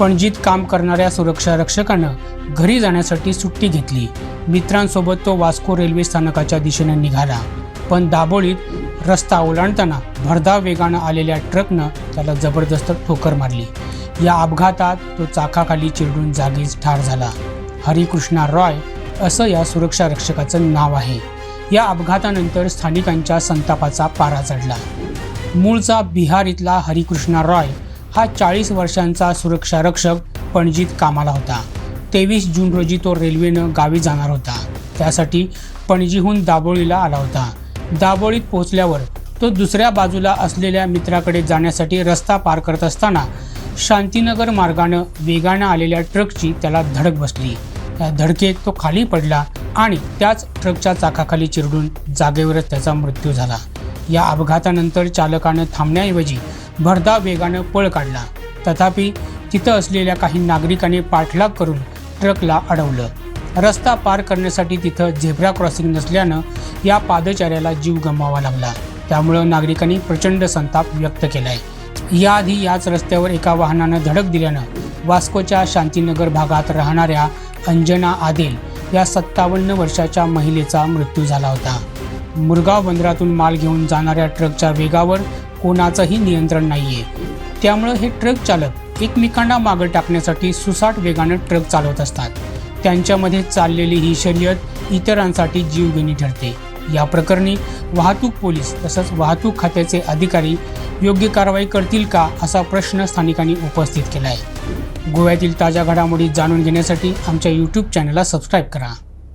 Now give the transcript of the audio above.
पणजीत काम करणाऱ्या सुरक्षा रक्षकानं घरी जाण्यासाठी सुट्टी घेतली. मित्रांसोबत तो वास्को रेल्वे स्थानकाच्या दिशेने निघाला. पण दाबोळीत रस्ता ओलांडताना भरधाव वेगानं आलेल्या ट्रकनं त्याला जबरदस्त ठोकर मारली. या अपघातात तो चाकाखाली चिरडून जागीच ठार झाला. हरिकृष्णा रॉय असं या सुरक्षा रक्षकाचं नाव आहे. या अपघातानंतर स्थानिकांच्या संतापाचा पारा चढला. मूळचा बिहार इथला हरिकृष्णा रॉय हा चाळीस वर्षांचा सुरक्षा रक्षक पणजीत कामाला होता. तेवीस जून रोजी तो रेल्वेनं गावी जाणार होता. त्यासाठी पणजीहून दाबोळीला आला होता. दाबोळीत पोहोचल्यावर तो दुसऱ्या बाजूला असलेल्या मित्राकडे जाण्यासाठी रस्ता पार करत असताना शांतीनगर मार्गानं वेगानं आलेल्या ट्रकची त्याला धडक बसली. त्या धडकेत तो खाली पडला आणि त्याच ट्रकच्या चाकाखाली चिरडून जागेवरच त्याचा मृत्यू झाला. या अपघातानंतर चालकानं थांबण्याऐवजी भरधाव वेगानं पळ काढला. तथापि तिथं असलेल्या काही नागरिकांनी पाठलाग करून ट्रकला अडवलं. रस्ता पार करण्यासाठी तिथं झेब्रा क्रॉसिंग नसल्यानं या पादचाऱ्याला जीव गमवावा लागला. त्यामुळं नागरिकांनी प्रचंड संताप व्यक्त केलाय. याआधी याच रस्त्यावर एका वाहनानं धडक दिल्यानं वास्कोच्या शांतीनगर भागात राहणाऱ्या अंजना आदेल या सत्तावन्न वर्षाच्या महिलेचा मृत्यू झाला होता. मुरगाव बंदरातून माल घेऊन जाणाऱ्या ट्रकच्या वेगावर कोणाचंही नियंत्रण नाहीये. त्यामुळं हे ट्रक चालक एकमेकांना मागं टाकण्यासाठी सुसाट वेगानं ट्रक चालवत असतात. त्यांच्यामध्ये चाललेली ही शर्यत इतरांसाठी जीवघेणी ठरते. या प्रकरणी वाहतूक पोलीस तसंच वाहतूक खात्याचे अधिकारी योग्य कारवाई करतील का असा प्रश्न स्थानिकांनी उपस्थित केला आहे गोव्यातील ताज्या घडामोडी जाणून घेण्यासाठी आमच्या यूट्यूब चॅनलला सबस्क्राईब करा.